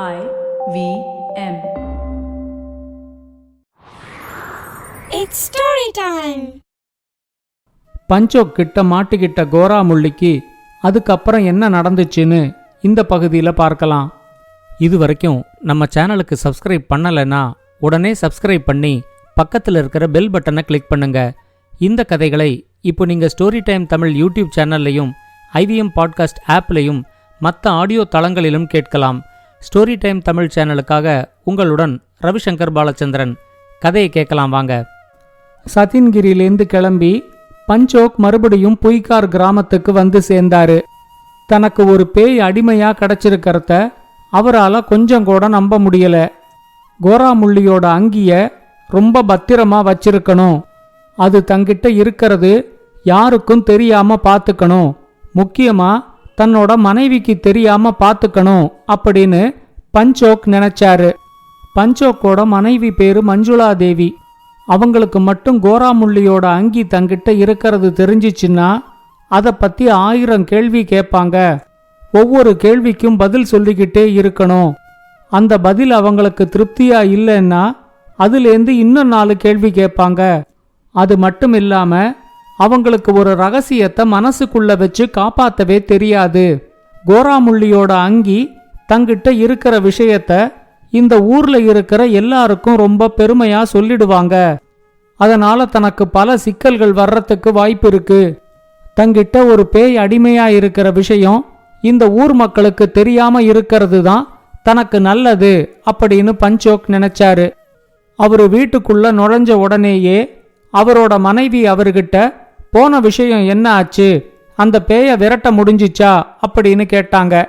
I V M. It's story time. பஞ்சோ கிட்ட மாட்டிக்கிட்ட கோராமுள்ளிக்கு அதுக்கப்புறம் என்ன நடந்துச்சுன்னு இந்த பகுதியில் பார்க்கலாம் இது வரைக்கும் நம்ம சேனலுக்கு சப்ஸ்கிரைப் பண்ணலைன்னா உடனே சப்ஸ்கிரைப் பண்ணி பக்கத்தில் இருக்கிற பெல் பட்டனை கிளிக் பண்ணுங்க இந்த கதைகளை இப்போ நீங்கள் ஸ்டோரி டைம் தமிழ் யூடியூப் சேனல்லையும் ஐவிஎம் பாட்காஸ்ட் ஆப்லையும் மற்ற ஆடியோ தளங்களிலும் கேட்கலாம் ஸ்டோரி டைம் தமிழ் சேனலுக்காக உங்களுடன் ரவிசங்கர் பாலச்சந்திரன். கதையை கேட்கலாம் வாங்க. சதீன்கிரியிலேருந்து கிளம்பி பஞ்சோக் மறுபடியும் புய்கார் கிராமத்துக்கு வந்து சேர்ந்தாரு. தனக்கு ஒரு பேய் அடிமையா கிடைச்சிருக்கிறத அவரால் கொஞ்சம் கூட நம்ப முடியல. கோராமுள்ளியோட அங்கிய ரொம்ப பத்திரமா வச்சிருக்கணும். அது தங்கிட்ட இருக்கிறது யாருக்கும் தெரியாம பார்த்துக்கணும் முக்கியமா தன்னோட மனைவிக்கு தெரியாம பார்த்துக்கணும் அப்படின்னு பஞ்சோக் நினைச்சாரு. பஞ்சோக்கோட மனைவி பேரு மஞ்சுளா தேவி அவங்களுக்கு மட்டும் கோராமுள்ளியோட அங்கி தங்கிட்ட இருக்கிறது தெரிஞ்சிச்சுன்னா அதை பத்தி ஆயிரம் கேள்வி கேட்பாங்க. ஒவ்வொரு கேள்விக்கும் பதில் சொல்லிக்கிட்டே இருக்கணும். அந்த பதில் அவங்களுக்கு திருப்தியா இல்லைன்னா அதுலேருந்து இன்னும் நாலு கேள்வி கேட்பாங்க. அது மட்டும் இல்லாம அவங்களுக்கு ஒரு ரகசியத்தை மனசுக்குள்ள வச்சு காப்பாத்தவே தெரியாது. கோராமுள்ளியோட அங்கி தங்கிட்ட இருக்கிற விஷயத்த இந்த ஊர்ல இருக்கிற எல்லாருக்கும் ரொம்ப பெருமையா சொல்லிடுவாங்க. அதனால தனக்கு பல சிக்கல்கள் வர்றதுக்கு வாய்ப்பு இருக்கு. தங்கிட்ட ஒரு பேய் அடிமையா இருக்கிற விஷயம் இந்த ஊர் மக்களுக்கு தெரியாம இருக்கிறது தான் தனக்கு நல்லது அப்படின்னு பஞ்சோக் நினைச்சாரு. அவரு வீட்டுக்குள்ள நுழைஞ்ச உடனேயே அவரோட மனைவி அவர்கிட்ட போன விஷயம் என்ன ஆச்சு? அந்த பேய விரட்ட முடிஞ்சிச்சா? அப்படின்னு கேட்டாங்க.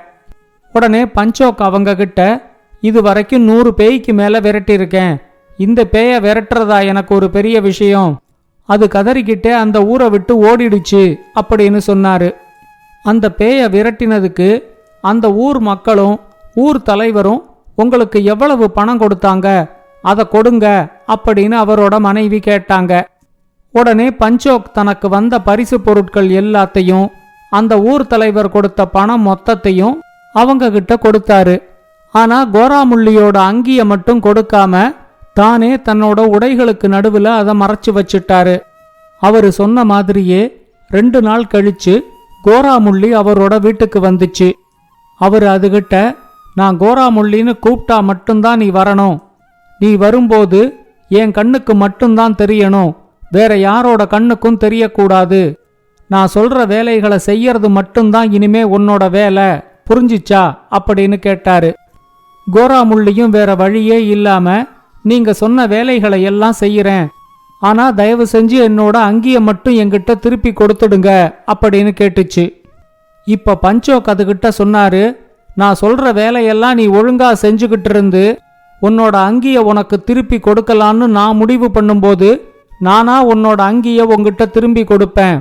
உடனே பஞ்சோக் அவங்க கிட்ட இது வரைக்கும் நூறு பேய்க்கு மேல விரட்டியிருக்கேன். இந்த பேய விரட்டுறதா எனக்கு ஒரு பெரிய விஷயம். அது கதறிக்கிட்டே அந்த ஊரை விட்டு ஓடிடுச்சு அப்படின்னு சொன்னாரு. அந்த பேய விரட்டினதுக்கு அந்த ஊர் மக்களும் ஊர் தலைவரும் உங்களுக்கு எவ்வளவு பணம் கொடுத்தாங்க? அதை கொடுங்க அப்படின்னு அவரோட மனைவி கேட்டாங்க. உடனே பஞ்சோக் தனக்கு வந்த பரிசு பொருட்கள் எல்லாத்தையும் அந்த ஊர் தலைவர் கொடுத்த பணம் மொத்தத்தையும் அவங்க கிட்ட கொடுத்தாரு. ஆனா கோராமுள்ளியோட அங்கிய மட்டும் கொடுக்காம தானே தன்னோட உடைகளுக்கு நடுவுல அதை மறைச்சு வச்சிட்டாரு. அவரு சொன்ன மாதிரியே ரெண்டு நாள் கழிச்சு கோராமுள்ளி அவரோட வீட்டுக்கு வந்துச்சு. அவர் அதுகிட்ட நான் கோராமுள்ளின்னு கூப்பிட்டா மட்டும்தான் நீ வரணும். நீ வரும்போது என் கண்ணுக்கு மட்டும்தான் தெரியணும். வேற யாரோட கண்ணுக்கும் தெரியக்கூடாது. நான் சொல்ற வேலைகளை செய்யறது மட்டும்தான் இனிமே உன்னோட வேலை. புரிஞ்சிச்சா? அப்படின்னு கேட்டாரு. கோராமுள்ளியும் வேற வழியே இல்லாம நீங்க சொன்ன வேலைகளை எல்லாம் செய்யறேன். ஆனா தயவு செஞ்சு என்னோட அங்கியை மட்டும் எங்கிட்ட திருப்பி கொடுத்துடுங்க அப்படின்னு கேட்டுச்சு. இப்ப பஞ்சோக் அதுகிட்ட சொன்னாரு நான் சொல்ற வேலையெல்லாம் நீ ஒழுங்கா செஞ்சுகிட்டு இருந்து உன்னோட அங்கிய உனக்கு திருப்பி கொடுக்கலான்னு நான் முடிவு பண்ணும்போது நானா உன்னோட அங்கியை உங்ககிட்ட திரும்பி கொடுப்பேன்.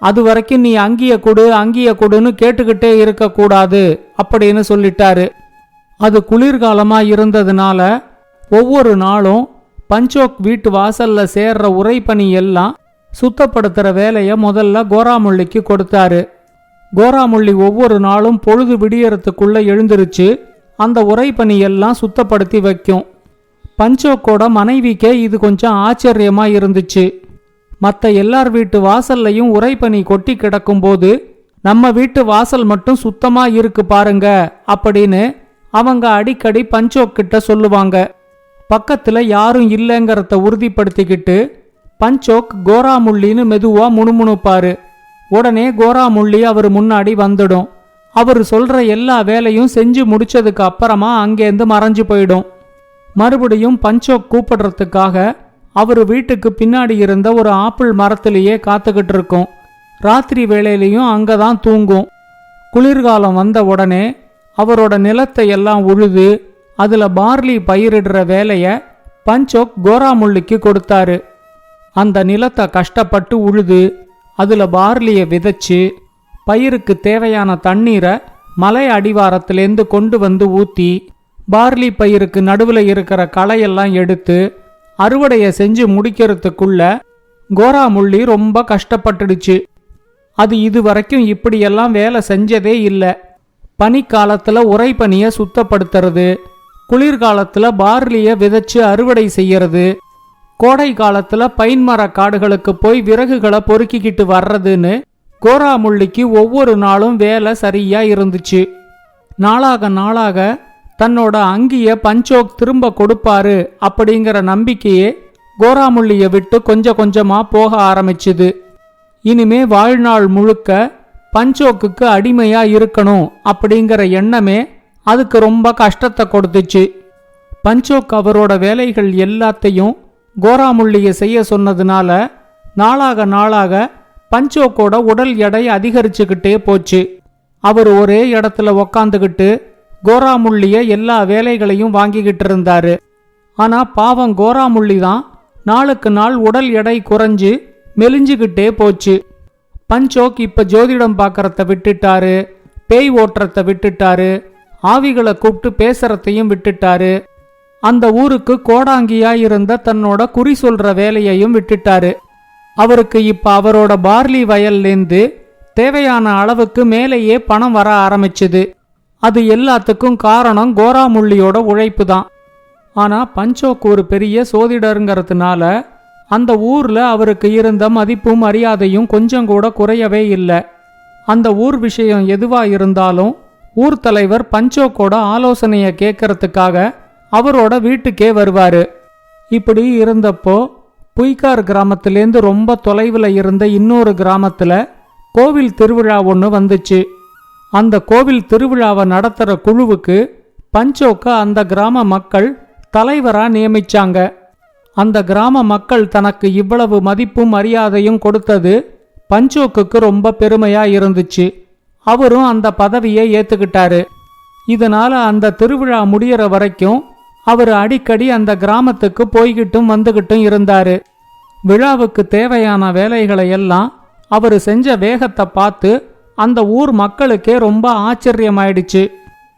அது வரைக்கும் நீ அங்கிய கொடு அங்கிய கொடுன்னு கேட்டுக்கிட்டே இருக்கக்கூடாது அப்படின்னு சொல்லிட்டாரு. அது குளிர்காலமா இருந்ததுனால ஒவ்வொரு நாளும் பஞ்சோக் வீட்டு வாசல்ல சேர்ற உரைப்பணி எல்லாம் சுத்தப்படுத்துற வேலையை முதல்ல கோராமுள்ளிக்கு கொடுத்தாரு. கோராமுள்ளி ஒவ்வொரு நாளும் பொழுது விடியறதுக்குள்ளே எழுந்திருச்சு அந்த உறைபனி எல்லாம் சுத்தப்படுத்தி வைக்கும். பஞ்சோக்கோட மனைவிக்கே இது கொஞ்சம் ஆச்சரியமா இருந்துச்சு. மற்ற எல்லார் வீட்டு வாசல்லையும் உரைப்பனி கொட்டி கிடக்கும்போது நம்ம வீட்டு வாசல் மட்டும் சுத்தமா இருக்கு பாருங்க அப்படின்னு அவங்க அடிக்கடி பஞ்சோக் கிட்ட சொல்லுவாங்க. பக்கத்துல யாரும் இல்லைங்கிறத உறுதிப்படுத்திக்கிட்டு பஞ்சோக் கோராமுள்ளின்னு மெதுவா முணுமுணுப்பாரு. உடனே கோராமுள்ளி அவர் முன்னாடி வந்துடும். அவர் சொல்ற எல்லா வேலையும் செஞ்சு முடிச்சதுக்கு அப்புறமா அங்கேருந்து மறைஞ்சு போயிடும். மறுபடியும் பஞ்சோக் கூப்பிடுறதுக்காக அவர் வீட்டுக்கு பின்னாடி இருந்த ஒரு ஆப்பிள் மரத்திலேயே காத்துக்கிட்டு இருக்கும். ராத்திரி வேளையிலையும் அங்கே தான் தூங்கும். குளிர்காலம் வந்த உடனே அவரோட நிலத்தை எல்லாம் உழுது அதுல பார்லி பயிரிடுற வேலைய பஞ்சோக் கோராமுள்ளிக்கு கொடுத்தாரு. அந்த நிலத்தை கஷ்டப்பட்டு உழுது அதுல பார்லிய விதைச்சு பயிருக்கு தேவையான தண்ணீரை மலை அடிவாரத்திலேருந்து கொண்டு வந்து ஊத்தி பார்லி பயிருக்கு நடுவில் இருக்கிற களையெல்லாம் எடுத்து அறுவடையை செஞ்சு முடிக்கிறதுக்குள்ள கோராமுள்ளி ரொம்ப கஷ்டப்பட்டுடுச்சு. அது இது வரைக்கும் இப்படியெல்லாம் வேலை செஞ்சதே இல்லை. பனிக்காலத்தில் உரைப்பனியை சுத்தப்படுத்துறது குளிர்காலத்தில் பார்லியை விதைச்சு அறுவடை செய்யறது கோடை காலத்தில் பைன் மர காடுகளுக்கு போய் விறகுகளை பொறுக்கிக்கிட்டு வர்றதுன்னு கோராமுள்ளிக்கு ஒவ்வொரு நாளும் வேலை சரியா இருந்துச்சு. நாளாக நாளாக தன்னோட அங்கிய பஞ்சோக் திரும்ப கொடுப்பாரு அப்படிங்கிற நம்பிக்கையே கோராமுள்ளிய விட்டு கொஞ்சம் கொஞ்சமா போக ஆரம்பிச்சுது. இனிமே வாழ்நாள் முழுக்க பஞ்சோக்குக்கு அடிமையா இருக்கணும் அப்படிங்கிற எண்ணமே அதுக்கு ரொம்ப கஷ்டத்தை கொடுத்துச்சு. பஞ்சோக் அவரோட வேலைகள் எல்லாத்தையும் கோராமுள்ளிய செய்ய சொன்னதுனால நாளாக நாளாக பஞ்சோக்கோட உடல் எடை அதிகரிச்சுக்கிட்டே போச்சு. அவர் ஒரே இடத்துல உக்காந்துக்கிட்டு கோராமுள்ளிய எல்லா வேலைகளையும் வாங்கிக்கிட்டு இருந்தாரு ஆனா பாவம் கோராமுள்ளி தான் நாளுக்கு நாள் உடல் எடை குறைஞ்சு மெலிஞ்சுக்கிட்டே போச்சு. பஞ்சோக் இப்ப ஜோதிடம் பார்க்கறத விட்டுட்டாரு பேய் ஓட்டுறத விட்டுட்டாரு ஆவிகளை கூப்பிட்டு பேசுறதையும் விட்டுட்டாரு. அந்த ஊருக்கு கோடாங்கியா இருந்த தன்னோட குறி சொல்ற வேலையையும் விட்டுட்டாரு. அவருக்கு இப்ப அவரோட பார்லி வயல்லேந்து தேவையான அளவுக்கு மேலேயே பணம் வர ஆரம்பிச்சுது. அது எல்லாத்துக்கும் காரணம் கோராமுள்ளியோட உழைப்பு தான் ஆனா பஞ்சோக் ஒரு பெரிய சோதிடருங்கிறதுனால அந்த ஊர்ல அவருக்கு இருந்த மதிப்பும் மரியாதையும் கொஞ்சம் கூட குறையவே இல்லை. அந்த ஊர் விஷயம் எதுவா இருந்தாலும் ஊர் தலைவர் பஞ்சோக்கோட ஆலோசனையை கேட்கறதுக்காக அவரோட வீட்டுக்கே வருவாரு. இப்படி இருந்தப்போ புய்கார் கிராமத்திலேருந்து ரொம்ப தொலைவில் இருந்த இன்னொரு கிராமத்துல கோவில் திருவிழா ஒன்று வந்துச்சு. அந்த கோவில் திருவிழாவை நடத்துகிற குழுவுக்கு பஞ்சோக்க அந்த கிராம மக்கள் தலைவராக நியமிச்சாங்க. அந்த கிராம மக்கள் தனக்கு இவ்வளவு மதிப்பும் மரியாதையும் கொடுத்தது பஞ்சோக்குக்கு ரொம்ப பெருமையாக இருந்துச்சு. அவரும் அந்த பதவியை ஏற்றுக்கிட்டாரு இதனால் அந்த திருவிழா முடியற வரைக்கும் அவர் அடிக்கடி அந்த கிராமத்துக்கு போய்கிட்டும் வந்துகிட்டும் இருந்தாரு. விழாவுக்கு தேவையான வேலைகளை எல்லாம் அவர் செஞ்ச வேகத்தை பார்த்து அந்த ஊர் மக்களுக்கே ரொம்ப ஆச்சரியமாயிடுச்சு.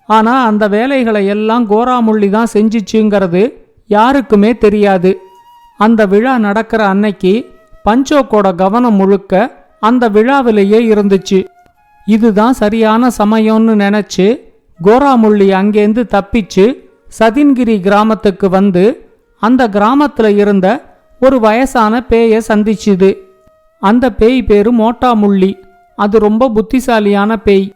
ஆனா அந்த வேலைகளை எல்லாம் கோராமுள்ளி தான் செஞ்சிச்சுங்கிறது யாருக்குமே தெரியாது. அந்த விழா நடக்கிற அன்னைக்கு பஞ்சோக்கோட கவனம் முழுக்க அந்த விழாவிலேயே இருந்துச்சு. இதுதான் சரியான சமயம்னு நினைச்சு கோராமுள்ளி அங்கேருந்து தப்பிச்சு சதின்கிரி கிராமத்துக்கு வந்து அந்த கிராமத்தில் இருந்த ஒரு வயசான பேயை சந்திச்சுது. அந்த பேய் பேரு மோட்டாமுள்ளி. அது ரொம்ப புத்திசாலியான பேய்.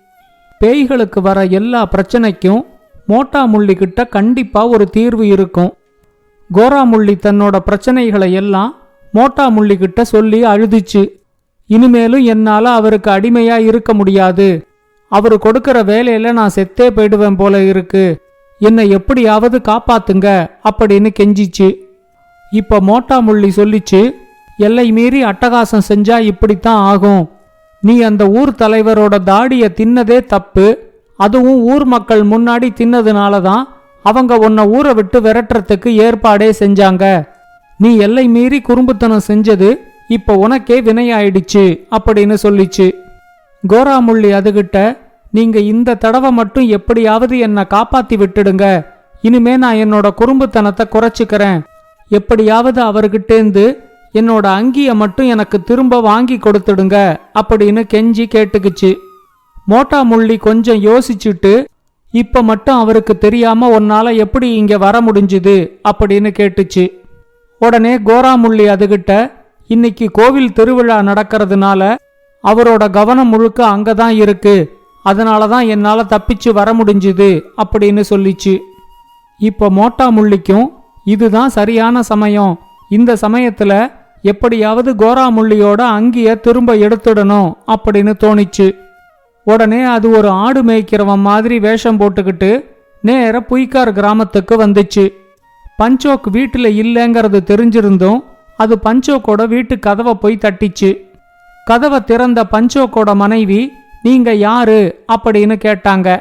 பேய்களுக்கு வர எல்லா பிரச்சனைக்கும் மோட்டா கிட்ட கண்டிப்பா ஒரு தீர்வு இருக்கும். கோராமுள்ளி தன்னோட பிரச்சனைகளை எல்லாம் மோட்டா கிட்ட சொல்லி அழுதுச்சு. இனிமேலும் என்னால அவருக்கு அடிமையா இருக்க முடியாது. அவர் கொடுக்கிற வேலையில நான் செத்தே போயிடுவேன் போல இருக்கு. என்னை எப்படியாவது காப்பாத்துங்க அப்படின்னு கெஞ்சிச்சு. இப்ப மோட்டாமுள்ளி சொல்லிச்சு எல்லை மீறி அட்டகாசம் செஞ்சா இப்படித்தான் ஆகும். நீ அந்த ஊர் தலைவரோட தாடிய தின்னதே தப்பு. அதுவும் ஊர் மக்கள் முன்னாடி தின்னதுனால தான் அவங்க உன்னை ஊரை விட்டு விரட்டுறதுக்கு ஏற்பாடே செஞ்சாங்க. நீ எல்லை மீறி குறும்புத்தனம் செஞ்சது இப்ப உனக்கே வினையாயிடுச்சு அப்படின்னு சொல்லிச்சு. கோராமுள்ளி அதுகிட்ட நீங்க இந்த தடவை மட்டும் எப்படியாவது என்னை காப்பாத்தி விட்டுடுங்க. இனிமே நான் என்னோட குறும்புத்தனத்தை குறைச்சிக்கிறேன். எப்படியாவது அவர்கிட்டேந்து என்னோட அங்கியை மட்டும் எனக்கு திரும்ப வாங்கி கொடுத்துடுங்க அப்படின்னு கெஞ்சி கேட்டுக்குச்சு. மோட்டா முள்ளி கொஞ்சம் யோசிச்சுட்டு இப்ப மட்டும் அவருக்கு தெரியாம உன்னால எப்படி இங்க வர முடிஞ்சுது? அப்படின்னு கேட்டுச்சு. உடனே கோராமுள்ளி அதுகிட்ட இன்னைக்கு கோவில் திருவிழா நடக்கிறதுனால அவரோட கவனம் முழுக்க அங்கதான் இருக்கு. அதனால தான் என்னால தப்பிச்சு வர முடிஞ்சுது அப்படின்னு சொல்லிச்சு. இப்ப மோட்டா முள்ளிக்கும் இதுதான் சரியான சமயம். இந்த சமயத்துல எப்படியாவது கோராமுள்ளியோட அங்கிய திரும்ப எடுத்துடணும் அப்படின்னு தோணிச்சு. உடனே அது ஒரு ஆடு மேய்க்கிறவன் மாதிரி வேஷம் போட்டுக்கிட்டு நேர புய்கார் கிராமத்துக்கு வந்துச்சு. பஞ்சோக் வீட்டுல இல்லைங்கிறது தெரிஞ்சிருந்தும் அது பஞ்சோக்கோட வீட்டு கதவை போய் தட்டிச்சு. கதவை திறந்த பஞ்சோக்கோட மனைவி நீங்க யாரு? அப்படின்னு கேட்டாங்க.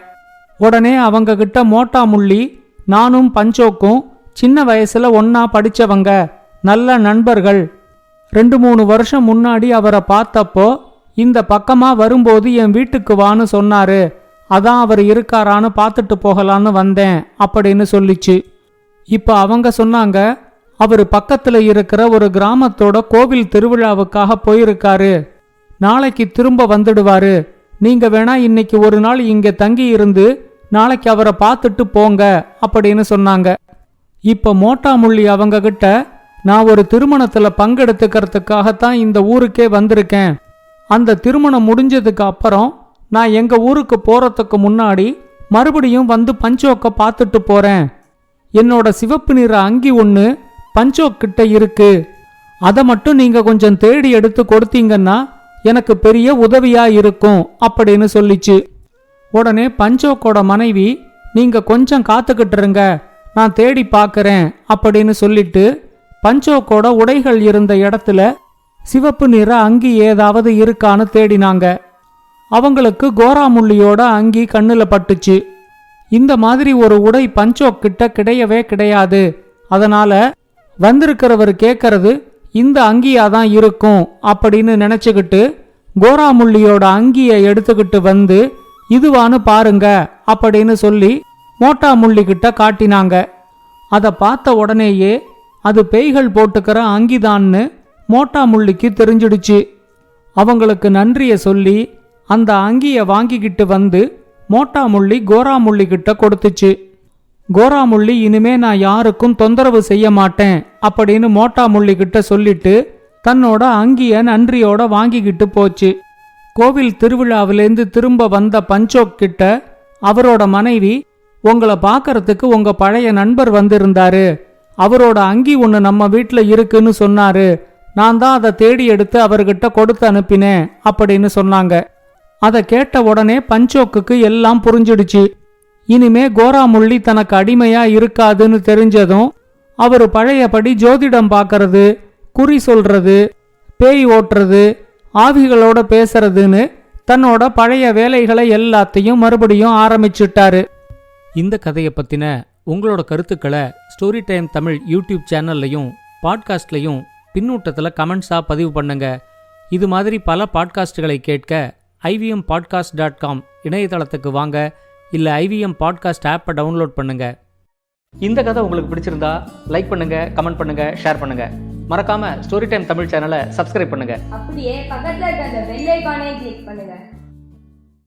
உடனே அவங்க கிட்ட மோட்டா முள்ளி நானும் பஞ்சோக்கும் சின்ன வயசுல ஒன்னா படிச்சவங்க நல்ல நண்பர்கள் ரெண்டு மூணு வருஷம் முன்னாடி அவரை பார்த்தப்போ இந்த பக்கமாக வரும்போது என் வீட்டுக்கு வான்னு சொன்னாரு. அதான் அவர் இருக்காரான்னு பார்த்துட்டு போகலான்னு வந்தேன் அப்படின்னு சொல்லிச்சு. இப்போ அவங்க சொன்னாங்க அவர் பக்கத்தில் இருக்கிற ஒரு கிராமத்தோட கோவில் திருவிழாவுக்காக போயிருக்காரு. நாளைக்கு திரும்ப வந்துடுவாரு. நீங்க வேணா இன்னைக்கு ஒரு நாள் இங்க தங்கி இருந்து நாளைக்கு அவரை பார்த்துட்டு போங்க அப்படின்னு சொன்னாங்க. இப்ப மோட்டாமுள்ளி அவங்க கிட்ட நான் ஒரு திருமணத்துல பங்கெடுத்துக்கிறதுக்காகத்தான் இந்த ஊருக்கே வந்திருக்கேன். அந்த திருமணம் முடிஞ்சதுக்கு அப்புறம் நான் எங்க ஊருக்கு போறதுக்கு முன்னாடி மறுபடியும் வந்து பஞ்சோக்க பார்த்துட்டு போறேன். என்னோட சிவப்பு நிற அங்கி ஒன்று பஞ்சோக் கிட்ட இருக்கு. அதை மட்டும் நீங்க கொஞ்சம் தேடி எடுத்து கொடுத்தீங்கன்னா எனக்கு பெரிய உதவியா இருக்கும் அப்படின்னு சொல்லிச்சு. உடனே பஞ்சோக்கோட மனைவி நீங்க கொஞ்சம் காத்துக்கிட்டு இருங்க நான் தேடி பார்க்கறேன் அப்படின்னு சொல்லிட்டு பஞ்சோக்கோட உடைகள் இருந்த இடத்துல சிவப்பு நிற அங்கி ஏதாவது இருக்கான்னு தேடினாங்க. அவங்களுக்கு கோராமுள்ளியோட அங்கி கண்ணுல பட்டுச்சு. இந்த மாதிரி ஒரு உடை பஞ்சோக் கிட்ட கிடையவே கிடையாது. அதனால வந்திருக்கிறவர் கேட்கறது இந்த அங்கியா தான் இருக்கும் அப்படின்னு நினைச்சுக்கிட்டு கோராமுள்ளியோட அங்கியை எடுத்துக்கிட்டு வந்து இதுவான்னு பாருங்க அப்படின்னு சொல்லி மோட்டாமுள்ளி கிட்ட காட்டினாங்க. அதை பார்த்த உடனேயே அது பேய்கள் போட்டுக்கிற அங்கிதான்னு மோட்டாமுள்ளிக்கு தெரிஞ்சிடுச்சு. அவங்களுக்கு நன்றிய சொல்லி அந்த அங்கியை வாங்கிக்கிட்டு வந்து மோட்டாமுள்ளி கோராமுள்ளி கிட்ட கொடுத்துச்சு. கோராமுள்ளி இனிமே நான் யாருக்கும் தொந்தரவு செய்ய மாட்டேன் அப்படின்னு மோட்டாமுள்ளி கிட்ட சொல்லிட்டு தன்னோட அங்கிய நன்றியோட வாங்கிக்கிட்டு போச்சு. கோவில் திருவிழாவிலேருந்து திரும்ப வந்த பஞ்சோக் கிட்ட அவரோட மனைவி உங்களை பார்க்கறதுக்கு உங்க பழைய நண்பர் வந்திருந்தாரு. அவரோட அங்கி ஒன்று நம்ம வீட்டில் இருக்குன்னு சொன்னாரு. நான் தான் அதை தேடி எடுத்து அவர்கிட்ட கொடுத்து அனுப்பினேன் அப்படின்னு சொன்னாங்க. அதை கேட்ட உடனே பஞ்சோக்குக்கு எல்லாம் புரிஞ்சிடுச்சு. இனிமே கோராமுள்ளி தனக்கு அடிமையா இருக்காதுன்னு தெரிஞ்சதும் அவர் பழையபடி ஜோதிடம் பார்க்கறது குறி சொல்றது பேய் ஓட்டுறது ஆவிகளோட பேசுறதுன்னு தன்னோட பழைய வேலைகளை எல்லாத்தையும் மறுபடியும் ஆரம்பிச்சிட்டாரு. இந்த கதையை பத்தின உங்களோட கருத்துக்களை ஸ்டோரி டைம் தமிழ் யூடியூப் சேனல்லையும் பாட்காஸ்ட்லையும் பின்னூட்டத்தில் கமெண்ட்ஸாக பதிவு பண்ணுங்க. இது மாதிரி பல பாட்காஸ்டுகளை கேட்க ஐவிஎம் பாட்காஸ்ட் டாட் காம் இணையதளத்துக்கு வாங்க. இல்லை ஐவிஎம் பாட்காஸ்ட் ஆப்பை டவுன்லோட் பண்ணுங்க. இந்த கதை உங்களுக்கு பிடிச்சிருந்தா லைக் பண்ணுங்க கமெண்ட் பண்ணுங்க ஷேர் பண்ணுங்க. மறக்காம ஸ்டோரி டைம் தமிழ் சேனலை சப்ஸ்கிரைப் பண்ணுங்க. அப்படியே பக்கத்துல இருக்க அந்த பெல் ஐகானை கிளிக் பண்ணுங்க.